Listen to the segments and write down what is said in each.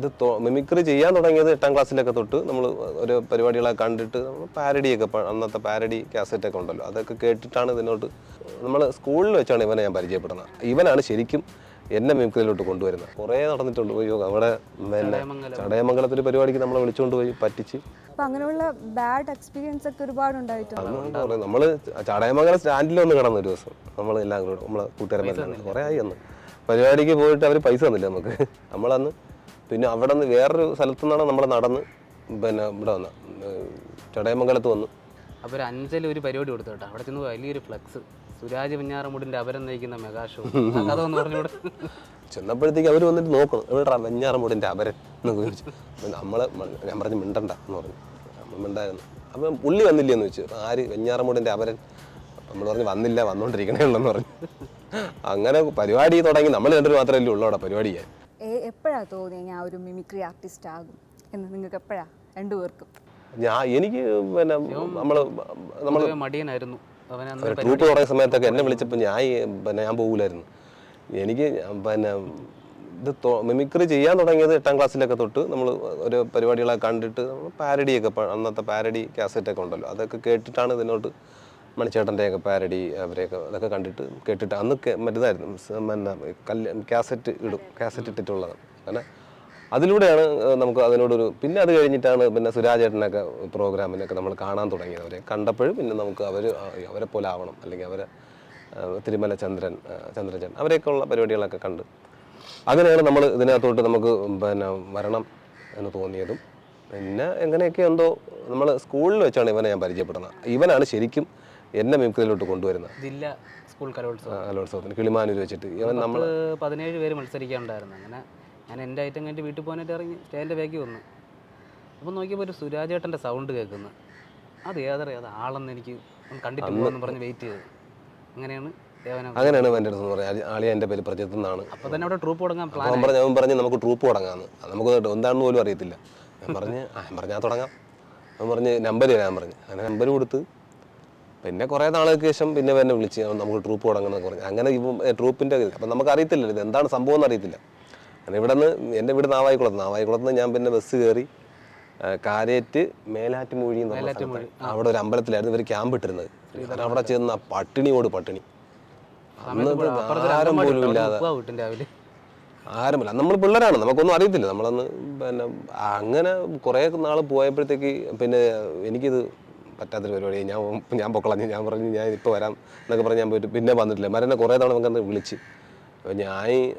ഇത് മിമിക്രി ചെയ്യാൻ തുടങ്ങിയത് എട്ടാം ക്ലാസ്സിലൊക്കെ തൊട്ട് നമ്മൾ ഒരു പരിപാടികളൊക്കെ കണ്ടിട്ട് നമ്മൾ പാരഡിയൊക്കെ അന്നത്തെ പാരഡി കാസറ്റൊക്കെ ഉണ്ടല്ലോ. അതൊക്കെ കേട്ടിട്ടാണ് ഇതിനോട്ട് നമ്മൾ സ്കൂളിൽ വെച്ചാണ് ഇവനെ ഞാൻ പരിചയപ്പെടുന്നത്. ഇവനാണ് ശരിക്കും എന്നെ മിമിക്രിയിലോട്ട് കൊണ്ടുവരുന്നത്. കുറേ നടന്നിട്ടുണ്ട്. പോയി അവിടെ പിന്നെ ചടയമംഗലത്തിൽ പരിപാടിക്ക് നമ്മളെ വിളിച്ചുകൊണ്ട് പോയി പറ്റിച്ച്. അങ്ങനെയുള്ള ബാഡ് എക്സ്പീരിയൻസ് ഒക്കെ ഒരുപാട് ഉണ്ടായിട്ടുണ്ട്? അന്ന് കുറേ നമ്മൾ ചടയമംഗലം സ്റ്റാൻഡിൽ ഒന്ന് കിടന്നു ഒരു ദിവസം. നമ്മൾ എല്ലാം കൂടെ നമ്മളെ കൂട്ടുകാരന്മാരെല്ലാം കുറേ ആയി അന്ന്. പരിപാടിക്ക് പോയിട്ട് അവർ പൈസ തന്നില്ല നമുക്ക്? നമ്മളന്ന് പിന്നെ അവിടെ നിന്ന് വേറൊരു സ്ഥലത്തു നിന്നാണ് നമ്മൾ നടന്ന് പിന്നെ ഇവിടെ വന്ന. ചടയമംഗലത്ത് വന്നു. അപ്പോൾ ഒരു അഞ്ചൽ ഒരു പരിപാടി കൊടുത്തു കേട്ടോ. അവിടെ ചെന്ന് വലിയൊരു ഫ്ലക്സ്. സുരാജ് വെഞ്ഞാറമൂടിന്റെ അവരം നയിക്കുന്ന മെഗാഷോ കഥ ഒന്ന് പറഞ്ഞുകൂടെ? ചെന്നപ്പോഴത്തേക്ക് അവർ വന്നിട്ട് നോക്കണം എവിടെ വെഞ്ഞാറമൂടിന്റെ അപരൻ എന്നൊക്കെ ചോദിച്ചു. നമ്മൾ ഞാൻ പറഞ്ഞു മിണ്ടണ്ട എന്ന് പറഞ്ഞു. നമ്മൾ മിണ്ടായിരുന്നു. അപ്പം പുള്ളി വന്നില്ലേ എന്ന് ചോദിച്ചു. ആര്? വെഞ്ഞാറമൂടിന്റെ അപരൻ നമ്മൾ പറഞ്ഞു വന്നില്ല വന്നുകൊണ്ടിരിക്കണേ ഉള്ളെന്ന് പറഞ്ഞു. അങ്ങനെ പരിപാടി തുടങ്ങി. നമ്മൾ രണ്ടുപേർ മാത്രമല്ലേ ഉള്ളൂ അവിടെ പരിപാടി ചെയ്യാൻ. എപ്പോഴാ തോന്നിയത് ഞാൻ ഒരു മിമിക്രി ആർട്ടിസ്റ്റ് ആകും എന്ന് നിങ്ങൾക്ക് എപ്പോഴാ രണ്ടുപേർക്കും? ഞാൻ എനിക്ക് പിന്നെ നമ്മൾ നമ്മൾ മടിയനായിരുന്നു. ട്രൂപ്പ് തുടങ്ങിയ സമയത്തൊക്കെ എന്നെ വിളിച്ചപ്പോൾ ഞാൻ പിന്നെ ഞാൻ പോകില്ലായിരുന്നു എനിക്ക് പിന്നെ ഇത് മിമിക്രി ചെയ്യാൻ തുടങ്ങിയത് എട്ടാം ക്ലാസ്സിലൊക്കെ തൊട്ട് നമ്മൾ ഒരു പരിപാടികളൊക്കെ കണ്ടിട്ട് നമ്മൾ പാരഡിയൊക്കെ അന്നത്തെ പാരഡി കാസറ്റൊക്കെ ഉണ്ടല്ലോ അതൊക്കെ കേട്ടിട്ടാണ് ഇതിനോട്ട് മണിച്ചേട്ടന്റെയൊക്കെ പാരഡി അവരെയൊക്കെ അതൊക്കെ കണ്ടിട്ട് കേട്ടിട്ട് അന്ന് മറ്റേതായിരുന്നു എന്നാ കല്ല് കാസറ്റ് ഇടും കാസറ്റ് ഇട്ടിട്ടുള്ളതാണ് അങ്ങനെ അതിലൂടെയാണ് നമുക്ക് അതിനോടൊരു പിന്നെ അത് കഴിഞ്ഞിട്ടാണ് പിന്നെ സുരാജേട്ടനൊക്കെ പ്രോഗ്രാമിനൊക്കെ നമ്മൾ കാണാൻ തുടങ്ങിയത്. അവരെ കണ്ടപ്പോഴും പിന്നെ നമുക്ക് അവർ അവരെ പോലെ ആവണം. അല്ലെങ്കിൽ അവരെ തിരുമല ചന്ദ്രൻ ചന്ദ്രചൻ അവരെയൊക്കെ ഉള്ള പരിപാടികളൊക്കെ കണ്ട് അങ്ങനെയാണ് നമ്മൾ ഇതിനകത്തോട്ട് നമുക്ക് പിന്നെ വരണം എന്ന് തോന്നിയതും. പിന്നെ എങ്ങനെയൊക്കെ എന്തോ നമ്മൾ സ്കൂളിൽ വെച്ചാണ് ഇവനെ ഞാൻ പരിചയപ്പെടുന്നത്. ഇവനാണ് ശരിക്കും എന്നെ മിമിക്രിയിലോട്ട് കൊണ്ടുവരുന്നത്. ജില്ലാ സ്കൂൾ കലോത്സവം. കലോത്സവത്തിന് കിളിമാനൂർ വെച്ചിട്ട്. ഇവൻ നമ്മൾ പതിനേഴ് പേര് മത്സരിക്കാനുണ്ടായിരുന്നു. അങ്ങനെ ഞാൻ എന്റെ ഐറ്റം കഴിഞ്ഞിട്ട് വീട്ടിൽ പോകാനായിട്ട് ഇറങ്ങി. സ്റ്റേന്റെ ബാക്കി വന്നു. അപ്പോൾ നോക്കിയപ്പോൾ ഒരു സുരാജേട്ടന്റെ സൗണ്ട് കേൾക്കുന്നു. അത് ഏതറിയ? അത് ആളെന്ന് എനിക്ക് കണ്ടിട്ട് പോകാമെന്ന് പറഞ്ഞ് വെയിറ്റ് ചെയ്തു. അങ്ങനെയാണ് അങ്ങനെയാണ് എന്റെ അടുത്ത് പറഞ്ഞത് ആളിയ എന്റെ പേര് പ്രജത്ത് എന്നാണ്. അപ്പോൾ തന്നെ അവിടെ ട്രൂപ്പ് തുടങ്ങാൻ പ്ലാൻ പറഞ്ഞു അവൻ പറഞ്ഞ് നമുക്ക് ട്രൂപ്പ് തുടങ്ങാമെന്ന് നമുക്ക് എന്താണെന്ന് പോലും അറിയത്തില്ല. ഞാൻ പറഞ്ഞ് ആ പറഞ്ഞാൽ തുടങ്ങാം. അവൻ പറഞ്ഞ് നമ്പർ തരാൻ പറഞ്ഞു. അങ്ങനെ നമ്പർ കൊടുത്ത് പിന്നെ കുറേ നാളുകൾക്ക് ശേഷം പിന്നെ എന്നെ വിളിച്ച് നമുക്ക് ട്രൂപ്പ് തുടങ്ങണമെന്നൊക്കെ പറഞ്ഞു. അങ്ങനെ ഇപ്പം ട്രൂപ്പിന്റെ അപ്പം നമുക്ക് അറിയത്തില്ല ഇത് എന്താണ് സംഭവം എന്ന് അറിയത്തില്ല. അങ്ങനെ ഇവിടെ നിന്ന് എന്റെ വീട് നാവായിക്കുളത്ത്. നാവായിക്കുളത്ത് നിന്ന് ഞാൻ പിന്നെ ബസ് കയറി കാരേറ്റ് മേലാറ്റുമൂഴി എന്ന് പറഞ്ഞ അവിടെ ഒരു അമ്പലത്തിലായിരുന്നു ഇവർ ക്യാമ്പ് ഇട്ടിരുന്നത്. കാരണം അവിടെ ചെന്ന പട്ടിണിയോട് പട്ടിണി അന്നത്തെ ആരും പോലും ഇല്ലാതെ ആരുമില്ല. നമ്മൾ പിള്ളേരാണ്. നമുക്കൊന്നും അറിയത്തില്ല. നമ്മളന്ന് പിന്നെ അങ്ങനെ കുറേ നാൾ പോയപ്പോഴത്തേക്ക് പിന്നെ എനിക്കിത് പറ്റാത്തൊരു പരിപാടി. ഞാൻ ഞാൻ പൊക്കളഞ്ഞ് ഞാൻ പറഞ്ഞു ഞാൻ ഇപ്പോൾ വരാം എന്നൊക്കെ പറഞ്ഞ് ഞാൻ പോയിട്ട് പിന്നെ വന്നിട്ടില്ല. മരനെ കുറേ തവണ നമുക്കന്ന് വിളിച്ച്. അപ്പോൾ ഞാൻ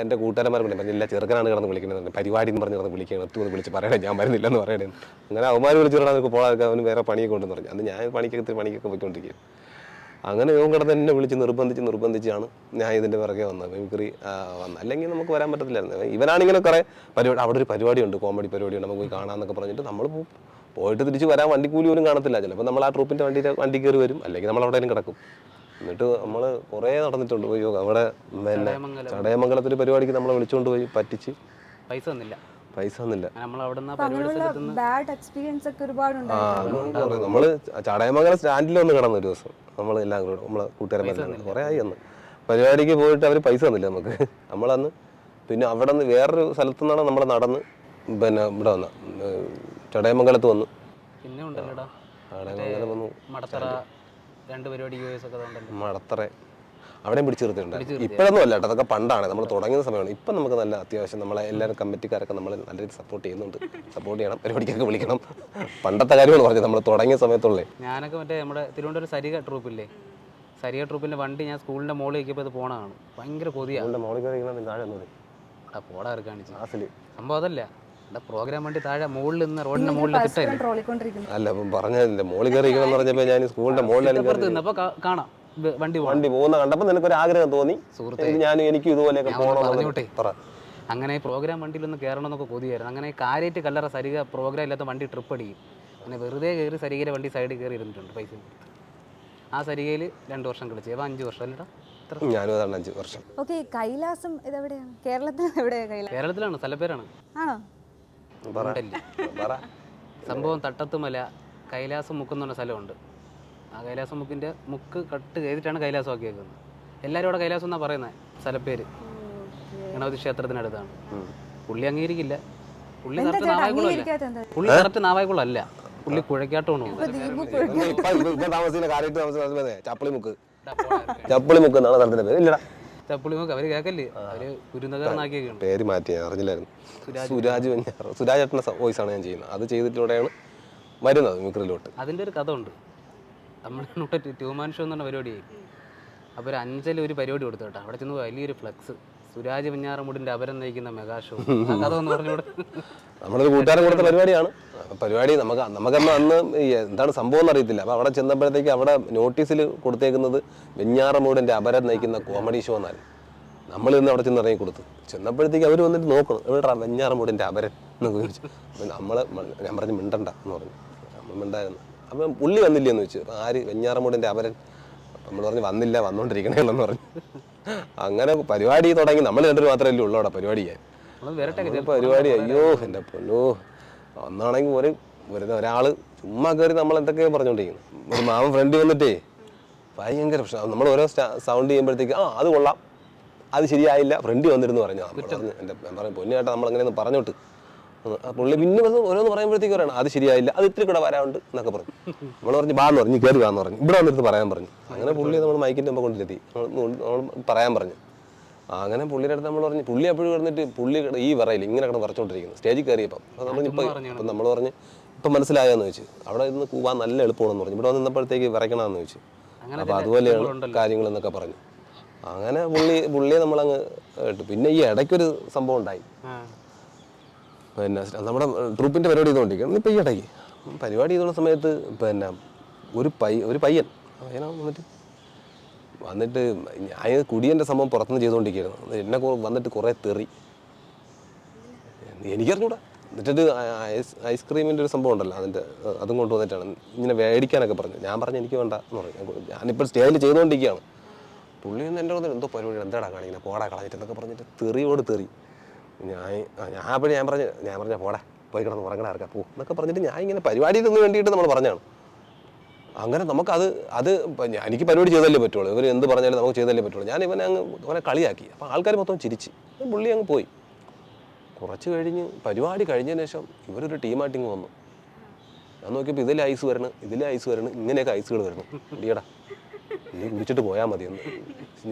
എന്റെ കൂട്ടുകാരന്മാർ പറഞ്ഞു പറഞ്ഞില്ല ചെറുക്കനാണ് കിടന്ന് വിളിക്കുന്നത് പരിപാടി എന്ന് പറഞ്ഞ് കിടന്ന് വിളിക്കണം ഒത്തു വിളിച്ച് പറയണേ ഞാൻ വരുന്നില്ല എന്ന് പറയണേ. അങ്ങനെ അവന്മാർ വിളിച്ചിട്ടാണ് നമുക്ക് പോകാൻ അവന് വേറെ പണിയൊക്കെ ഉണ്ടെന്ന് പറഞ്ഞു. അന്ന് ഞാൻ പണിക്കൊക്കെ പണിക്കൊക്കെ പോയിക്കൊണ്ടിരിക്കും അങ്ങനെ ഇവൻ കിടന്ന് എന്നെ വിളിച്ച് നിർബന്ധിച്ച് നിർബന്ധിച്ചാണ് ഞാൻ ഇതിന്റെ പിറകെ വന്നത്. മിമിക്രി വന്നത് അല്ലെങ്കിൽ നമുക്ക് വരാൻ പറ്റത്തില്ലായിരുന്നു. ഇവനാണിങ്ങനെ കുറേ പരിപാടി അവിടെ ഒരു പരിപാടിയുണ്ട് കോമഡി പരിപാടിയുണ്ട്. നമുക്ക് പോയി കാണാമെന്നൊക്കെ പറഞ്ഞിട്ട് നമ്മൾ പോ- പോയിട്ട് തിരിച്ച് വരാൻ വണ്ടിക്കൂലി പോലും കാണത്തില്ല. ചിലപ്പോൾ നമ്മൾ ആ ട്രൂപ്പിന്റെ വണ്ടി വണ്ടി കയറി വരും. അല്ലെങ്കിൽ നമ്മൾ അവിടെ കിടക്കും. എന്നിട്ട് നമ്മൾ കുറേ നടന്നിട്ടുണ്ട്. അയ്യോ അവിടെ പിന്നെ ചടയമംഗലം. ചടയമംഗലത്തിൽ പരിപാടിക്ക് നമ്മളെ വിളിച്ചുകൊണ്ട് പോയി പറ്റിച്ച്. പൈസ തന്നില്ല. പൈസ തന്നില്ല. ബാഡ് എക്സ്പീരിയൻസ് ഒക്കെ ഒരുപാട് ആ ഉണ്ടായിട്ടുണ്ട്. നമ്മൾ ചടയമംഗലം സ്റ്റാൻഡിൽ ഒന്ന് കിടന്നു ഒരു ദിവസം. നമ്മൾ എല്ലാം കൂടെ നമ്മളെ കൂട്ടുകാരന്മാരെല്ലാം കുറേ ആയി അന്ന്. പരിപാടിക്ക് പോയിട്ട് അവർ പൈസ തന്നില്ല നമുക്ക്. നമ്മളന്ന് പിന്നെ അവിടെ നിന്ന് വേറൊരു സ്ഥലത്തു നിന്നാണ് നമ്മൾ നടന്ന് പിന്നെ ഇവിടെ വന്ന ചടയമംഗലത്ത് വന്നു. പിന്നെ ഉണ്ടല്ലോടാ. ചടയമംഗലം വന്നു. മടത്തറ രണ്ട് ഒക്കെ മടത്തറ. അവിടെയും പിടിച്ചു നിർത്തിയിട്ടുണ്ട് ഇപ്പോഴൊന്നും അല്ല കേട്ടോ. അതൊക്കെ പണ്ടാണ്. നമ്മൾ തുടങ്ങുന്ന സമയമാണ്. ഇപ്പം നമുക്ക് നല്ല അത്യാവശ്യം നമ്മളെ എല്ലാവരും കമ്മിറ്റിക്കാരൊക്കെ നമ്മൾ നല്ല രീതിയിൽ സപ്പോർട്ട് ചെയ്യുന്നുണ്ട്. സപ്പോർട്ട് ചെയ്യണം. പരിപാടിക്കൊക്കെ വിളിക്കണം. പണ്ടത്തെ കാര്യമാണ് പറഞ്ഞത്. നമ്മൾ തുടങ്ങിയ സമയത്തുള്ളേ. ഞാനൊക്കെ മറ്റേ നമ്മുടെ തിരുവനന്തപുരം സരിക ട്രൂപ്പില്ലേ? സരിക ട്രൂപ്പിന്റെ വണ്ടി ഞാൻ സ്കൂളിന്റെ മോളിൽ നോക്കിയപ്പോൾ ഇത് പോണതാണ്. ഭയങ്കര കൊതിയാണ് മോളിൽ താഴെ പോടാറ് പോടാ കാണിച്ചു സംഭവം അതല്ല. പ്രോഗ്രാം വണ്ടി താഴെ മുകളിൽ നിന്ന് റോഡിന്റെ മുകളിൽ അല്ല അപ്പം പറഞ്ഞതിന്റെ മോളിൽ കയറി ഇരിക്കണം പറഞ്ഞപ്പോൾ ഞാൻ സ്കൂളിന്റെ നിന്നപ്പോൾ കാണാം. വണ്ടി പോകണം വണ്ടി പോകുന്ന കണ്ടപ്പോൾ നിനക്കൊരു ആഗ്രഹം തോന്നി ഞാൻ എനിക്ക് ഇതുപോലെയൊക്കെ കയറണം എന്നൊക്കെ പറ. അങ്ങനെ പ്രോഗ്രാം വണ്ടിയിലൊന്ന് കയറണമെന്നൊക്കെ കൊതിയായിരുന്നു. അങ്ങനെ കാര്യമായിട്ട് കല്ലറ സരിക പ്രോഗ്രാം ഇല്ലാത്ത വണ്ടി ട്രിപ്പ് അടിക്കും. അങ്ങനെ വെറുതെ കയറി സരികയുടെ വണ്ടി സൈഡിൽ കയറി ഇരുന്നിട്ടുണ്ട് പൈസ ആ സരികയിൽ രണ്ട് വർഷം കളിച്ചു. അപ്പോൾ അഞ്ച് വർഷം അല്ലടാ? ഞാനും അതാണ് അഞ്ച് വർഷം. ഓക്കെ കൈലാസം ഇതെവിടെയാണ്? കേരളത്തിൽ എവിടെയാണ് കേരളത്തിലാണ് സ്ഥലപ്പേരാണ്. ആണോ? ഉണ്ടല്ലേ? സംഭവം തട്ടത്തുമല കൈലാസം മുക്ക് എന്ന് പറഞ്ഞ സ്ഥലമുണ്ട്. ആ കൈലാസം മുക്കിന്റെ മുക്ക് കട്ട് ചെയ്തിട്ടാണ് കൈലാസം ആക്കി വെക്കുന്നത് എല്ലാരും അവിടെ കൈലാസം എന്നാണ് പറയുന്നത് സ്ഥലപ്പേര്. ഗണപതി ക്ഷേത്രത്തിനടുത്താണ്. പുള്ളി അംഗീകരിക്കില്ല. പുള്ളി നിറത്ത് കറക്റ്റ് എന്താ? പുള്ളി കറക്റ്റ് നാവായക്കുളമല്ല പുള്ളി ഇപ്പൊ താമസിക്കുന്ന കാര്യമായിട്ട് താമസിക്കുന്ന ചപ്പളി മുക്ക്. ചപ്പളി മുക്ക് എന്നാണ് സ്ഥലത്തിന്റെ പേര്. ഇല്ലടാ. ചപ്പുളി നോക്ക് അവർ കേക്കല്ലേ അവർ കുരുന്നകർന്നാക്കിയൊക്കെയാണ് പേര് മാറ്റി അറിഞ്ഞില്ലായിരുന്നു. സുരാജ്. വെഞ്ഞാറ് സുരാജ് ഏട്ടന്റെ വോയിസ് ആണ് ഞാൻ ചെയ്യുന്നത്. അത് ചെയ്തിട്ടൂടെയാണ് വരുന്നത് മിക്രിലോട്ട് അതിന്റെ ഒരു കഥ ഉണ്ട്. നമ്മുടെ ട്യൂമാൻ ഷോ എന്ന് പറഞ്ഞ പരിപാടിയായി അപ്പോൾ ഒരു അഞ്ചൽ ഒരു പരിപാടി കൊടുത്തു കേട്ടോ. അവിടെ ചെന്ന് വലിയൊരു ഫ്ലക്സ്. സുരാജ് പിഞ്ഞാറമുടിന്റെ അപരം നയിക്കുന്ന മെഗാ ഷോ. കഥ ഒന്ന് പറഞ്ഞൂടെ നമ്മളൊരു കൂട്ടുകാരൻ കൊടുത്ത പരിപാടിയാണ്. പരിപാടി നമുക്ക് നമുക്കന്ന് അന്ന് എന്താണ് സംഭവം എന്ന് അറിയത്തില്ല അപ്പോൾ അവിടെ ചെന്നപ്പോഴത്തേക്ക് അവിടെ നോട്ടീസിൽ കൊടുത്തേക്കുന്നത് വെഞ്ഞാറമൂടിന്റെ അപരം നയിക്കുന്ന കോമഡി ഷോ എന്നാൽ നമ്മൾ ഇന്ന് അവിടെ ചെന്ന് ഇറങ്ങി കൊടുത്തു. ചെന്നപ്പോഴത്തേക്ക് അവർ വന്നിട്ട് നോക്കണം എവിടെടാ വെഞ്ഞാറമൂടിന്റെ അപരൻ എന്നൊക്കെ ചോദിച്ചു നമ്മൾ ഞാൻ പറഞ്ഞു മിണ്ടണ്ട എന്ന് പറഞ്ഞു. നമ്മൾ മിണ്ടായിരുന്നു. അപ്പം പുള്ളി വന്നില്ല എന്ന് വെച്ചു. അപ്പം ആര്? വെഞ്ഞാറമൂടിന്റെ അപരൻ. നമ്മൾ പറഞ്ഞു വന്നില്ല വന്നുകൊണ്ടിരിക്കണേ എന്ന് പറഞ്ഞു. അങ്ങനെ പരിപാടി തുടങ്ങി. നമ്മൾ രണ്ടുപേർ മാത്രമല്ലേ ഉള്ളൂ അവിടെ പരിപാടി പരിപാടി. അയ്യോ എന്റെ പൊന്നോ. ഒന്നാണെങ്കിൽ ഒരു വെറുതെ ഒരാൾ ചുമ്മാ കയറി നമ്മൾ എന്തൊക്കെയോ പറഞ്ഞുകൊണ്ടിരിക്കുന്നു ഒരു മാമൻ ഫ്രണ്ട് വന്നിട്ടേ ഭയങ്കര പ്രശ്നം. നമ്മൾ ഓരോ സൗണ്ട് ചെയ്യുമ്പോഴത്തേക്ക് ആ അത് കൊള്ളാം. അത് ശരിയായില്ല. ഫ്രണ്ട് വന്നിരുന്നു പറഞ്ഞു. എന്റെ പറഞ്ഞു പൊന്നിയായിട്ട് നമ്മൾ അങ്ങനെയൊന്ന് പറഞ്ഞോട്ട്. പുള്ളി പിന്നെ വന്ന് ഓരോന്ന് പറയുമ്പോഴത്തേക്ക് പറയണം അത് ശരിയായില്ല. അത് ഇത്തിരി കൂടെ വരാനുണ്ട് എന്നൊക്കെ പറഞ്ഞു. നമ്മൾ പറഞ്ഞു ബാന്ന് പറഞ്ഞു കയറി വാന്ന് പറഞ്ഞു. ഇവിടെ വന്നിട്ട് പറയാൻ പറഞ്ഞു. അങ്ങനെ പുള്ളി നമ്മൾ മൈക്കിന്റെ മുമ്പ് കൊണ്ടിരുത്തി നമ്മൾ പറയാൻ പറഞ്ഞു. അങ്ങനെ പുള്ളിയുടെ അടുത്ത് നമ്മൾ പറഞ്ഞു പുള്ളി എപ്പോഴും കിടന്നിട്ട് പുള്ളി ഈ വിറയിൽ ഇങ്ങനെ കിടന്ന് വരച്ചോണ്ടിരിക്കുന്നു. സ്റ്റേജിൽ കയറിയപ്പം. നമ്മൾ ഇപ്പം ഇപ്പം നമ്മൾ പറഞ്ഞ് ഇപ്പം മനസ്സിലായോന്ന് ചോദിച്ചു അവിടെ ഇരുന്ന് കൂവാൻ നല്ല എളുപ്പമാണെന്ന് പറഞ്ഞു. ഇവിടെ വന്നപ്പോഴത്തേക്ക് വിറയ്ക്കണമെന്ന് ചോദിച്ചു അപ്പോൾ അതുപോലെയാണ് കാര്യങ്ങളെന്നൊക്കെ പറഞ്ഞു. അങ്ങനെ പുള്ളി പുള്ളിയെ നമ്മളങ്ങ് കേട്ടു പിന്നെ ഈ ഇടയ്ക്കൊരു സംഭവം ഉണ്ടായി. പിന്നെ നമ്മുടെ ട്രൂപ്പിന്റെ പരിപാടി ചെയ്തുകൊണ്ടിരിക്കണം ഇപ്പം ഈ ഇടയ്ക്ക്. പരിപാടി ചെയ്തുള്ള സമയത്ത് പിന്നെ ഒരു പൈ ഒരു പയ്യൻ. പയ്യനാ വന്നിട്ട് വന്നിട്ട് ഞാൻ കുടിയന്റെ സംഭവം പുറത്തുനിന്ന് ചെയ്തുകൊണ്ടിരിക്കുകയായിരുന്നു എന്നെ വന്നിട്ട് കുറേ തെറി. എനിക്കറിഞ്ഞൂടാ. എന്നിട്ട് ഐസ് ഐസ്ക്രീമിന്റെ ഒരു സംഭവം ഉണ്ടല്ലോ അതിന്റെ അതും കൊണ്ടുവന്നിട്ടാണ് ഇങ്ങനെ മേടിക്കാനൊക്കെ പറഞ്ഞു. ഞാൻ പറഞ്ഞു എനിക്ക് വേണ്ട എന്ന് പറഞ്ഞു. ഞാനിപ്പോൾ സ്റ്റേജിൽ ചെയ്തുകൊണ്ടിരിക്കുകയാണ്. പുള്ളി ഒന്ന് എന്റെ എന്തോ പരിപാടി എന്താടാ കാണിക്കുന്നത് പോടാ കളഞ്ഞിട്ട് എന്നൊക്കെ പറഞ്ഞിട്ട് തെറിയോട് തെറി. ഞാൻ ഞാൻ അപ്പോഴും ഞാൻ പറഞ്ഞു ഞാൻ പറഞ്ഞ പോടാ പോയി കിടന്ന് ഉറങ്ങണ ആർക്കാ? പോ എന്നൊക്കെ പറഞ്ഞിട്ട് ഞാൻ ഇങ്ങനെ പരിപാടിയിൽ വേണ്ടിയിട്ട് നമ്മൾ പറഞ്ഞാണ് അങ്ങനെ നമുക്കത് അത് എനിക്ക് പരിപാടി ചെയ്തല്ലേ പറ്റുള്ളൂ. ഇവർ എന്ത് പറഞ്ഞാലും നമുക്ക് ചെയ്തല്ലേ പറ്റുള്ളൂ. ഞാൻ ഇവനെ അങ്ങ് അവനെ കളിയാക്കി. അപ്പോൾ ആൾക്കാർ മൊത്തം ചിരിച്ച്. പുള്ളി അങ്ങ് പോയി. കുറച്ച് കഴിഞ്ഞ് പരിപാടി കഴിഞ്ഞതിന് ശേഷം ഇവരൊരു ടീമായിട്ടിങ് വന്നു. ഞാൻ നോക്കിയപ്പോൾ ഇതിലെ ഐസ് വരണം ഇതിലെ ഐസ് വരണം ഇങ്ങനെയൊക്കെ ഐസുകൾ വരണം ഇടിയടാ നീ കുടിച്ചിട്ട് പോയാൽ മതി എന്ന്.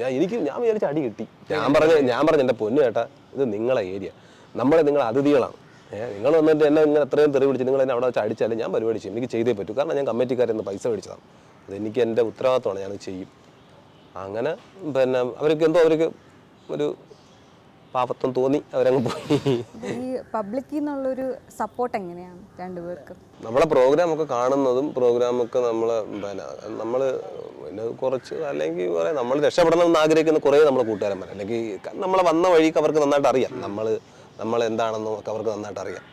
ഞാൻ എനിക്ക് ഞാൻ വിചാരിച്ച അടി കിട്ടി. ഞാൻ പറഞ്ഞ ഞാൻ പറഞ്ഞ എന്റെ പൊന്നു ചേട്ടാ ഇത് നിങ്ങളെ ഏരിയ. നമ്മളെ നിങ്ങളെ അതിഥികളാണ്. നിങ്ങൾ വന്നിട്ട് എന്നെ ഇങ്ങനെ എത്രയും തെറി പിടിച്ച് നിങ്ങൾ എന്നെ അവിടെ വെച്ച് അടിച്ചാലും ഞാൻ പരിപാടി ചെയ്യും. എനിക്ക് ചെയ്തേ പറ്റൂ. കാരണം ഞാൻ കമ്മിറ്റിക്കാരിൽ നിന്ന് പൈസ മേടിച്ചതാണ്. അത് എനിക്ക് എന്റെ ഉത്തരവാദിത്തമാണ് ഞാൻ ചെയ്യും. അങ്ങനെ പിന്നെ അവർക്ക് എന്തോ അവർക്ക് ഒരു പാപത്വം തോന്നി. അവരങ്ങ് പോയി. ഈ പബ്ലിക്കിൽ നിന്നുള്ളൊരു സപ്പോർട്ട് എങ്ങനെയാണ് രണ്ടുപേർക്കും? നമ്മളെ നമ്മളെ പ്രോഗ്രാം ഒക്കെ കാണുന്നതും പ്രോഗ്രാം ഒക്കെ നമ്മൾ പിന്നെ നമ്മൾ പിന്നെ കുറച്ച് അല്ലെങ്കിൽ കുറേ നമ്മൾ രക്ഷപ്പെടണം എന്ന് ആഗ്രഹിക്കുന്ന കുറേ നമ്മളെ കൂട്ടുകാരന്മാർ അല്ലെങ്കിൽ നമ്മളെ വന്ന വഴിക്ക് അവർക്ക് നന്നായിട്ട് അറിയാം. നമ്മൾ നമ്മൾ എന്താണെന്നും ഒക്കെ അവർക്ക് നന്നായിട്ട് അറിയാം